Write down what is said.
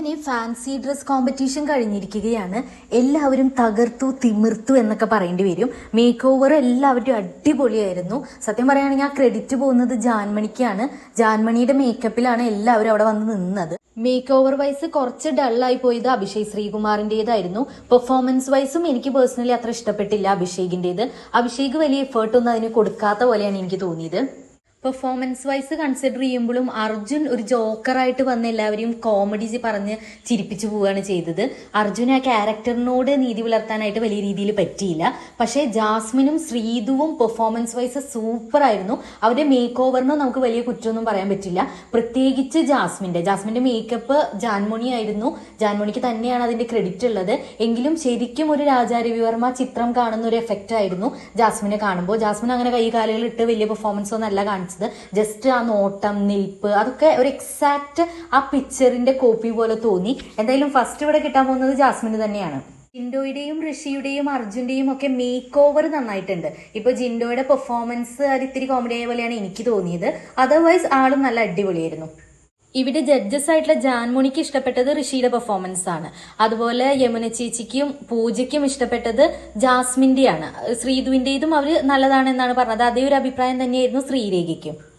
അങ്ങനെ fancy dress competition കഴിഞ്ഞിരിക്കുകയാണ്. എല്ലാവരും തകർത്തു തിമിർത്തു എന്നൊക്കെ പറയേണ്ടി വരും. മേക്ക് ഓവർ എല്ലാവരും അടിപൊളിയായിരുന്നു. സത്യം പറയുകയാണെങ്കിൽ ആ ക്രെഡിറ്റ് പോകുന്നത് ജാൻമണിക്കാണ്. ജാൻമണിയുടെ മേക്കപ്പിലാണ് എല്ലാവരും അവിടെ വന്ന് നിന്നത്. മേക്ക് ഓവർ വൈസ് കുറച്ച് ഡള്ളായി പോയത് അഭിഷേക് ശ്രീകുമാറിന്റെതായിരുന്നു പെർഫോമൻസ് വൈസും എനിക്ക് പേഴ്സണലി അത്ര ഇഷ്ടപ്പെട്ടില്ല അഭിഷേകിന്റെത് അഭിഷേക് വലിയ എഫേർട്ടൊന്നും അതിന് കൊടുക്കാത്ത പോലെയാണ് എനിക്ക് തോന്നിയത്. പെർഫോമൻസ് വൈസ് കൺസിഡർ ചെയ്യുമ്പോഴും അർജുൻ ഒരു ജോക്കറായിട്ട് വന്ന് എല്ലാവരെയും കോമഡി പറഞ്ഞ് ചിരിപ്പിച്ചു പോവുകയാണ് ചെയ്തത്. അർജുൻ ആ ക്യാരക്ടറിനോട് നീതി പുലർത്താനായിട്ട് വലിയ രീതിയിൽ പറ്റിയില്ല. പക്ഷേ ജാസ്മിനും ശ്രീതുവും പെർഫോമൻസ് വൈസ് സൂപ്പർ ആയിരുന്നു. അവരുടെ മേക്ക് ഓവറിന് നമുക്ക് വലിയ കുറ്റമൊന്നും പറയാൻ പറ്റില്ല. പ്രത്യേകിച്ച് ജാസ്മിന്റെ ജാസ്മിന്റെ മേക്കപ്പ് ജാൻമോണി ആയിരുന്നു. ജാൻമോണിക്ക് തന്നെയാണ് അതിന്റെ ക്രെഡിറ്റ് ഉള്ളത്. എങ്കിലും ശരിക്കും ഒരു രാജാരവിവർമ്മ ചിത്രം കാണുന്ന ഒരു എഫക്റ്റ് ആയിരുന്നു ജാസ്മിനെ കാണുമ്പോൾ. ജാസ്മിൻ അങ്ങനെ കൈകാലുകൾ ഇട്ട് വലിയ പെർഫോമൻസ് ഒന്നും അല്ല ജസ്റ്റ് ആ നോട്ടം നിൽപ്പ് അതൊക്കെ ഒരു എക്സാക്റ്റ് ആ പിക്ചറിന്റെ കോപ്പി പോലെ തോന്നി. എന്തായാലും ഫസ്റ്റ് ഇവിടെ കിട്ടാൻ പോകുന്നത് ജാസ്മിന് തന്നെയാണ്. ജിൻഡോയുടെയും ഋഷിയുടെയും അർജുന്റെയും ഒക്കെ മേക്ക് ഓവർ നന്നായിട്ടുണ്ട്. ഇപ്പൊ ജിൻഡോയുടെ പെർഫോമൻസ് അത് ഇത്തിരി കോമഡി ആയ പോലെയാണ് എനിക്ക് തോന്നിയത്. അതർവൈസ് ആളും നല്ല അടിപൊളിയായിരുന്നു. ഇവിടെ ജഡ്ജസ് ആയിട്ടുള്ള ജാൻമുണിക്ക് ഇഷ്ടപ്പെട്ടത് ഋഷിയുടെ പെർഫോമൻസ് ആണ്. അതുപോലെ യമുന ചേച്ചിക്കും പൂജയ്ക്കും ഇഷ്ടപ്പെട്ടത് ജാസ്മിന്റെയാണ്. ശ്രീധുവിന്റേതും അവർ നല്ലതാണെന്നാണ് പറഞ്ഞത്. അതേ ഒരു അഭിപ്രായം തന്നെയായിരുന്നു ശ്രീരേഖയ്ക്കും.